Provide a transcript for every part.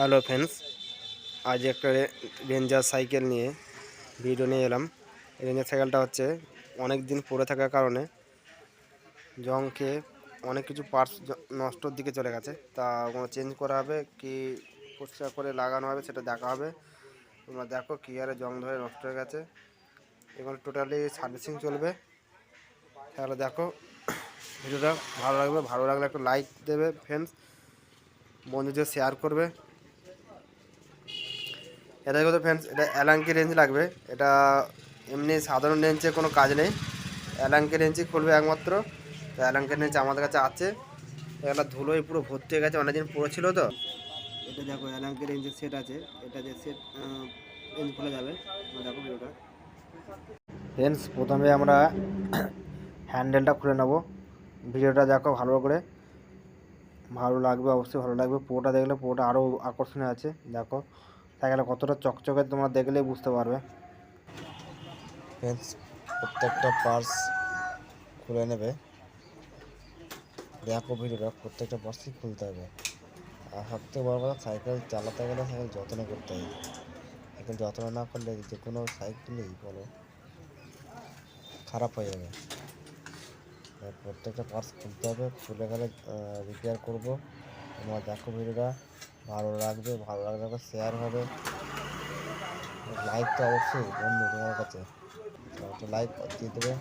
Hello friends, আজ একটা ranger cycle নিয়ে ভিডিও নিয়ে এলাম। রেঞ্জার সাইকেলটা হচ্ছে অনেক দিন পরে থাকার কারণে জং খেয়ে অনেক কিছু পার্টস নষ্টর দিকে চলে গেছে। তা কোনো চেঞ্জ করা হবে কি, পরিষ্কার করে লাগানো হবে সেটা দেখা হবে। তোমরা দেখো কী হারে জং ধরে নষ্ট হয়ে গেছে। এগুলো টোটালি সার্ভিসিং চলবে। তাহলে দেখো, ভিডিওটা ভালো লাগবে ভালো লাগলে একটা লাইক দেবে ফ্রেন্ডস। বন্ধুদের শেয়ার করবে। এটা কিন্তু ফ্রেন্ডস এটা অ্যালাঙ্কি রেঞ্জ লাগবে। এটা এমনি সাধারণ রেঞ্জে কোনো কাজ নেই। অ্যালাঙ্কি রেঞ্জই খুলবে একমাত্র। তো অ্যালাঙ্কি রেঞ্জ আমাদের কাছে আছে। এটা ধুলোয় পুরো ভর্তি হয়ে গেছে, অনেকদিন পুরো ছিল তো। এটা দেখো অ্যালাঙ্কি রেঞ্জের সেট আছে। এটা যে সেট রেঞ্জ খুলে যাবে। দেখো ভিডিওটা। ফ্রেন্ডস প্রথমে আমরা হ্যান্ডেলটা খুলে নেব। ভিডিওটা দেখো ভালো করে। ভালো লাগবে, অবশ্যই ভালো লাগবে। পুরোটা দেখলে পুরোটা আরও আকর্ষণীয় আছে। দেখো। সাইকেলটা কতটা চকচকে তোমরা দেখলেই বুঝতে পারবে। প্রত্যেকটা পার্স খুলে নেবে। দেখো ভিডিওটা প্রত্যেকটা পার্সই খুলতে হবে। আর সবথেকে বড় কথা সাইকেল চালাতে গেলে সাইকেল যত্ন করতে হবে। সাইকেল যত্ন না করলে যে কোনো সাইকেলই বলো, খারাপ হয়ে যাবে। প্রত্যেকটা পার্স খুলতে হবে। খুলে গেলে রিপেয়ার করব। তোমরা দেখো ভিডিওটা ভালো লাগবে, ভালো লাগলে শেয়ার হবে। লাইক তো অবশ্যই বন্ধু তোমার কাছে। লাইক দিয়ে দেবে।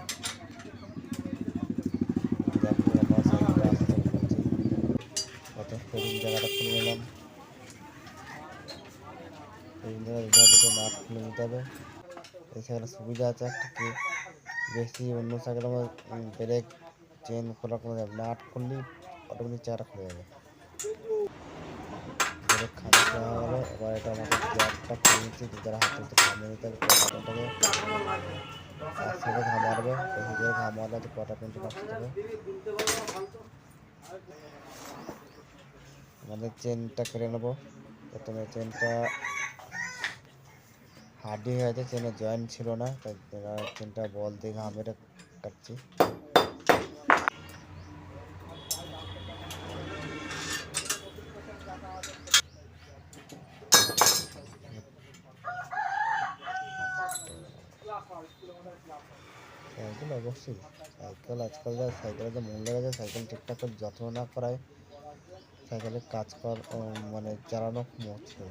কত জায়গাটা খুলে নিলাম। নাট খুলে নিতে হবে। এই সুবিধা আছে একটা কি? অন্য ব্রেক চেন খোলা কোনো নাট খুললেই অটোমেটিক চাকাটা খুলে যাবে। খারাপ হয়ে গেলো এবার এটা আমাকে গিয়ারটা খুলে নিচ্ছি যারা হাতে হাতে থামিয়ে নিতে হবে কটাটাকে একসাথে ঘামারবে করে ঘামালে তো কটা পেন্টে নষ্ট হবে আমাদের চেনটা কেটে নেব। প্রথমে চেনটা হার্ডি হয়ে আছে চেনের জয়েন্ট ছিল না, তাই চেনটা বল দিয়ে ঘাম মেরে কাটছি সাইকেল অবশ্যই। সাইকেল আজকাল যা, সাইকেলে যে লেগে যায় সাইকেল ঠিকঠাক করে যত্ন না করায় সাইকেলের কাজ কর মানে চালানো মুশকিল।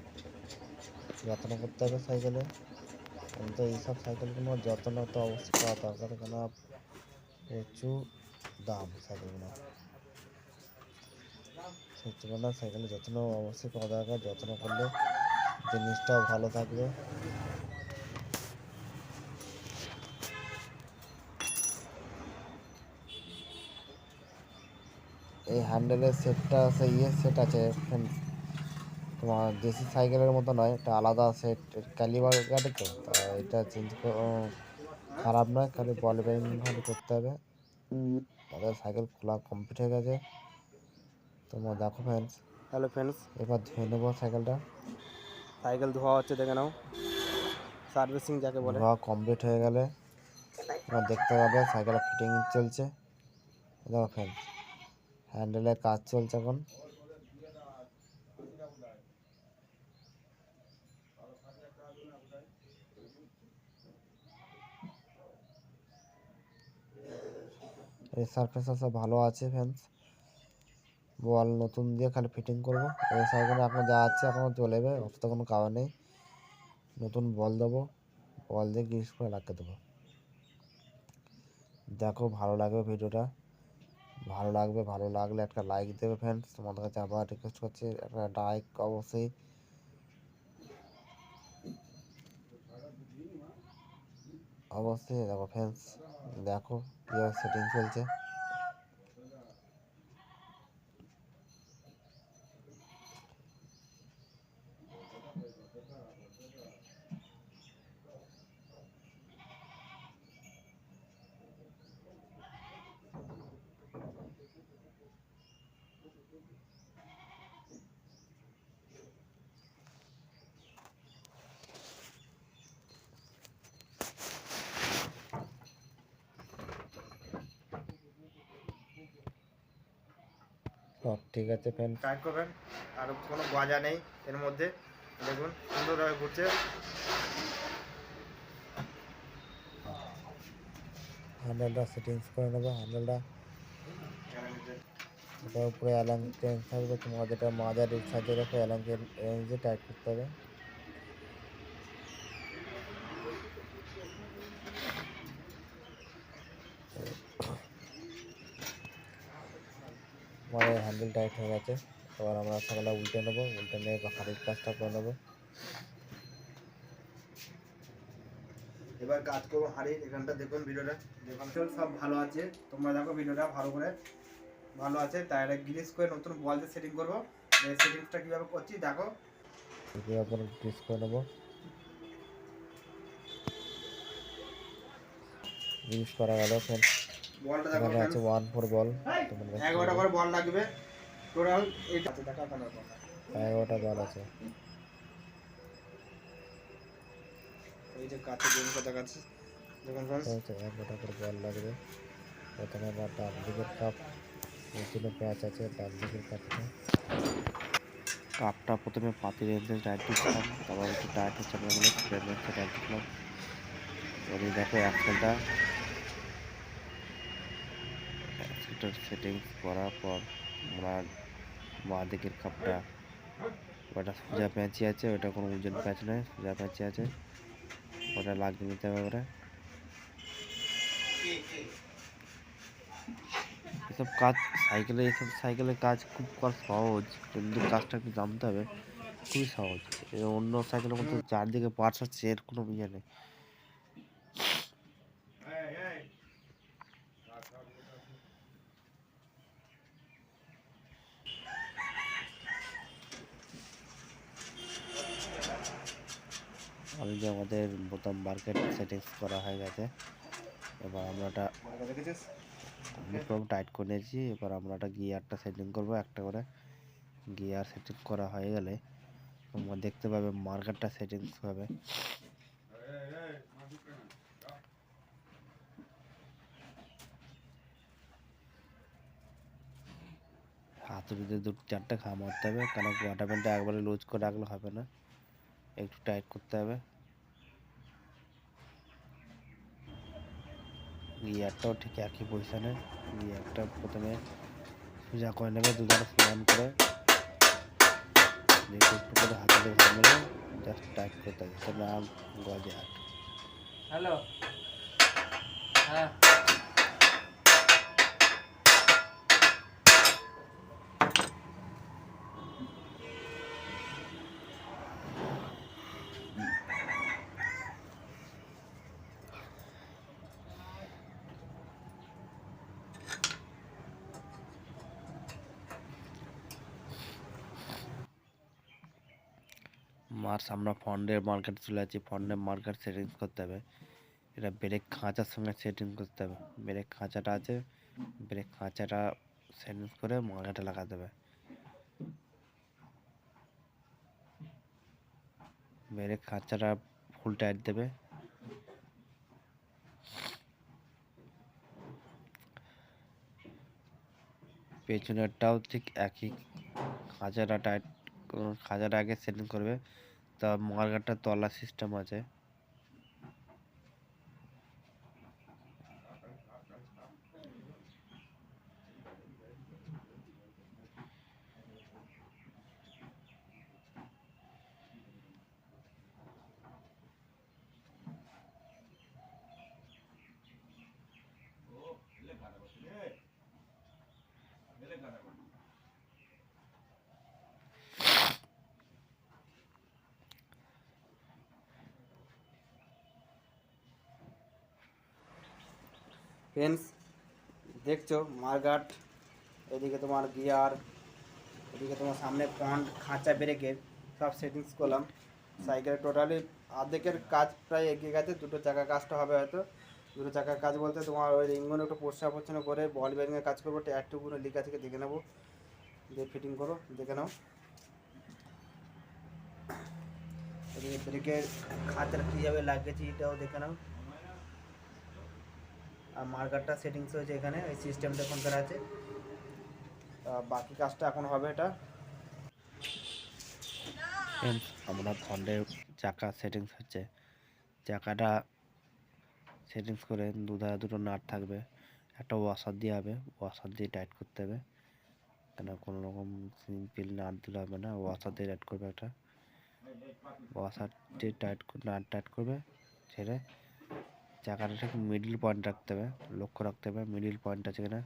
যত্ন করতে হবে সাইকেলে। কিন্তু এইসব সাইকেলগুলো যত্ন তো অবশ্যই করা দরকার কেন প্রচুর দাম সাইকেলগুলো সেই জন্য সাইকেলের যত্ন অবশ্যই করা দরকার। যত্ন করলে জিনিসটাও ভালো থাকবে। এই হ্যান্ডেলের সেটটা সেই ইয়ে সেট আছে তোমার দেশি সাইকেলের মতো নয় এটা আলাদা সেট ক্যালিবার গাড়ি তো এটা চেঞ্জ খারাপ নয় খালি বল ভালো করতে হবে। তাদের সাইকেল খোলা কমপ্লিট হয়ে গেছে। তোমরা দেখো ফ্রেন্ডস হ্যালো ফ্রেন্ডস এবার ধুয়ে নেব সাইকেলটা। সাইকেল ধোয়া হচ্ছে দেখে নাও। সার্ভিসিং যাকে বলে। ধোয়া কমপ্লিট হয়ে গেলে তোমরা দেখতে পাবে সাইকেলের ফিটিং চলছে। দেখো ফ্রেন্ডস হ্যান্ডেলের কাজ চলছে এখন। এই সারফেস সব ভালো আছে ফ্রেন্ডস বল নতুন দিয়ে খালি ফিটিং করব। এই সাইকেলে এখন যা আছে এখনও চলে যাবে, অত কোনো কারণ নেই। নতুন বল দেবো বল দিয়ে গ্রিস করে লাগিয়ে দেবো। দেখো, ভালো লাগবে ভিডিওটা ভালো লাগবে, ভালো লাগলে একটা লাইক দেবে ফ্রেন্ডস তোমাদের কাছে আবার রিকোয়েস্ট করছি একটা লাইক অবশ্যই। অবশ্যই দেখো ফ্রেন্ডস দেখো কীভাবে সেটিং চলছে। ঠিক আছে ফ্যান টাইট করবেন আর কোনো গজা নেই এর মধ্যে। দেখুন সুন্দরভাবে ঘুরছে। হ্যান্ডেলটা সেটিংস করে নেব হ্যান্ডেলটা ওটার উপরে অ্যালাং চেঞ্জ থাকবে তোমার যেটা মাজার সাথে রেখে রেঞ্জে টাইট করতে হবে। আমার হ্যান্ডেল টাইট হয়ে গেছে। এবার আমরা সকালে উল্টে নেব উল্টে নিয়ে হাড়ির কাজটা করে নেব। এবার কাজ করব হাড়ির এখানটা দেখুন ভিডিওটা। দেখুন সব ভালো আছে। তোমরা দেখো ভিডিওটা ভালো করে। ভালো আছে তাই একটা গ্রিস করে নতুন বল দিয়ে সেটিং করব। সেটিংসটা কীভাবে করছি দেখো। গ্রিস করে নেব। গ্রিস করা গেল ফ্রেন্ড বলটা দেখো আছে বল তোমার কাছে করে বল লাগবে। টোটাল এইটা আছে দেখা বল এই যে কাছে করে বল লাগবে। প্রথমে আমার ডান দিকের কাপ পেছনে প্যাচ আছে ডান দিকের কাপটা কাপটা প্রথমে পাতির এনতে টাইট দিচ্ছিলাম তারপর একটু টাইট হচ্ছে বলে হচ্ছে টাইট দিলাম এবারে অ্যাক্সেলটা সেটিংস করার পর আমরা বাঁ দিকের কাপটা ওটা সোজা প্যাঁচি আছে, ওটা কোনো ওজন প্যাঁচ নয় সোজা প্যাঁচি আছে, ওটা লাগিয়ে নিতে হবে ওরা এসব কাজ সাইকেলে এসব সাইকেলের কাজ খুব সহজ, কিন্তু কাজটা একটু জানতে হবে, খুবই সহজ। অন্য সাইকেলের মধ্যে চারদিকে পার্টস আছে এর কোনো ইয়ে নেই। যে আমাদের বোতাম মার্কেট সেটিংস করা হয়ে গেছে, এবার আমরা ওটা বলটা আমি পুরো টাইট করে নিয়েছি, এবার আমরা একটা গিয়ারটা সেটিং করব একটা করে। গিয়ার সেটিং করা হয়ে গেলে তোমরা দেখতে পাবে মার্কেটটা সেটিংস হবে। হাতুড়িতে দু চারটে খা মারতে হবে, কেন কোয়াটার প্যান্টটা একবারে লুজ করে রাখলে হবে না। একটু টাইট করতে হবে। গিয়ারটাও ঠিক একই পজিশনে গিয়ারটা প্রথমে সোজা করে নেবে, দুধারে সমান করে। একটু করে হাতে ঘাম নেবে জাস্ট টাইট করতে হবে যাতে না গজে হ্যালো হ্যাঁ। মার্চ আমরা ফন্ডের মার্কেট চলে যাচ্ছি ফন্ডের মার্কেট সেটিংস করতে হবে। এটা ব্রেক খাঁচার সঙ্গে সেটিং করতে হবে। ব্রেক খাঁচাটা আছে ব্রেক খাঁচাটা সেটিংস করে মার্কেটে লাগাতে হবে। ব্রেক খাঁচাটা ফুল টাইট দেবে। পেছনেরটাও ঠিক একই, খাঁচাটা টাইট খাঁচাটা আগে সেটিং করবে। তা মার্কারটা তলা সিস্টেম আছে। পেন্স দেখছ, মার্গাট, এদিকে তোমার গিয়ার এদিকে তোমার সামনে ফন্ট খাঁচা, ব্রেকের, সব সেটিংস করলাম। সাইকেলের টোটালি অর্ধেকের কাজ প্রায় এগিয়ে গেছে, দুটো চাকা কাজটা হবে হয়তো। দুটো চাকার কাজ বলতে তোমার ওই রিঙ্গন একটু পরিষ্কার পরিচ্ছন্ন করে বল বেরিংয়ের কাজ করব ট্যাটুগুলো লিখা থেকে দেখে নেব। দিয়ে ফিটিং করো, দেখে নাও। এদিকে ব্রেকের খাঁচাটা কীভাবে লাগিয়েছি, এটাও দেখে নাও। আর মার্কারটা সেটিংস হয়েছে এখানে, এই সিস্টেমটা এখনকার আছে। তা বাকি কাজটা এখন হবে এটা। আমরা ফন্ডের চাকা সেটিংস হচ্ছে। চাকাটা সেটিংস করে দুধারে দুটো নাট থাকবে। একটা ওয়াশার দিয়ে হবে ওয়াশার দিয়ে টাইট করতে হবে। কেন কোনো রকম সিম্পল নাট দিলে হবে না ওয়াশার দিয়ে টাইট করবে একটা। ওয়াশার দিয়ে টাইট নাট টাইট করবে, ছেড়ে চাকাটা মিডিল পয়েন্ট রাখতে হবে, লক্ষ্য রাখতে হবে মিডিল পয়েন্ট আছে কিনা।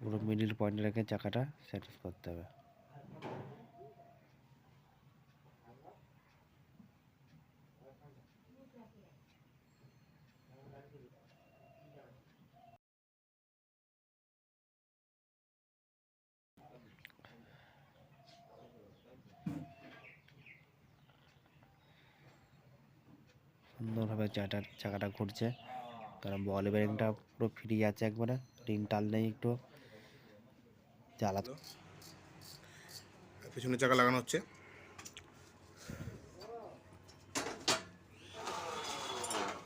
পুরো মিডিল পয়েন্ট রেখে চাকাটা সেটিংস করতে হবে সুন্দরভাবে চাকাটা চাকাটা ঘুরছে। কারণ বল বেরিংটা পুরো ফ্রি আছে একবারে। রিং টাল নেই একটু। চালাতে পেছনে চাকা লাগানো হচ্ছে।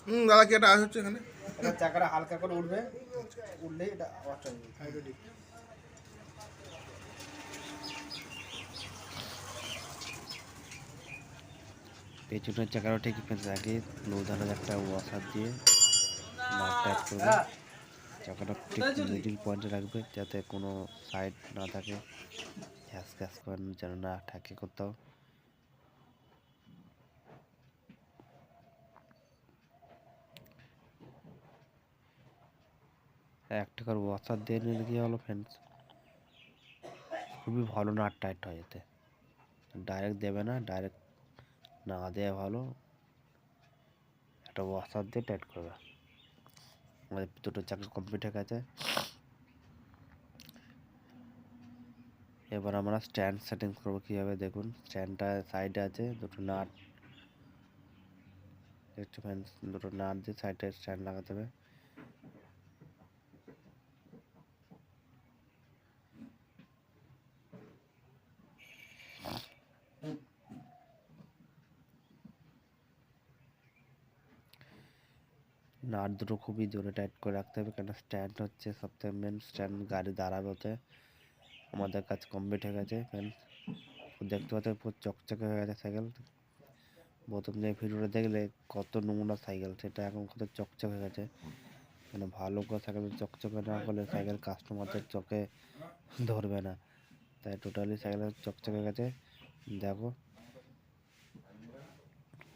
হুম দাদা কি একটা আওয়াজ হচ্ছে এখানে? চাকাটা হালকা করে উঠবে। উঠলেই এটা আওয়াজটা পেছনের চাকাটা ঠিক পেঁচে থাকে লোধানের একটা ওয়াশার দিয়ে টাইট করবে। চাকাটা ঠিক মিডিল পয়েন্টে রাখবে যাতে কোনো সাইড না থাকে। ঘ্যাস করে যেন না থাকে কোথাও। এক টাকার ওয়াশার দিয়ে নিলে কি হলো ফ্রেন্ডস খুবই ভালো নাট টাইট হয় এতে। ডাইরেক্ট দেবে না ডাইরেক্ট না দেওয়া ভালো, একটা ওয়াসার দিয়ে টাইট করবে। আমাদের দুটো চাকরি কমপ্লিট হয়ে গেছে। এবার আমরা স্ট্যান্ড সেটিং করব কীভাবে দেখুন। স্ট্যান্ডটা সাইডে আছে, দুটো নাট দেখতে দুটো নাট দিয়ে সাইডে স্ট্যান্ড লাগাতে হবে। নাট দুটো খুবই জোরে টাইট করে রাখতে হবে কেন স্ট্যান্ড হচ্ছে সবথেকে মেন স্ট্যান্ড গাড়ি দাঁড়াবে ওতে আমাদের কাজ কমপ্লিট হয়ে গেছে ফ্রেন্ডস দেখতে পাচ্ছ, পুরো চকচকে হয়ে গেছে সাইকেল প্রথম যে ভিডিওটা দেখলে কত নোংরা সাইকেল সেটা এখন কত চকচক হয়ে গেছে। মানে ভালো করে সাইকেল চকচকে না করলে সাইকেল কাস্টমারদের চোখে ধরবে না। তাই টোটালি সাইকেল চকচকে হয়ে গেছে। দেখো,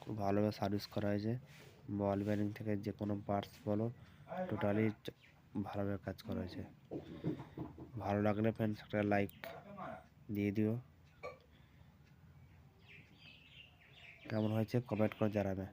খুব ভালোভাবে সার্ভিস করা হয়েছে। বল ব্যারিং থেকে যে কোনো পার্টস বলো টোটালি ভালোভাবে কাজ করা হয়েছে। ভালো লাগলে ফ্রেন্ডস একটা লাইক দিয়ে দিও। কেমন হয়েছে কমেন্ট করে জানাবে।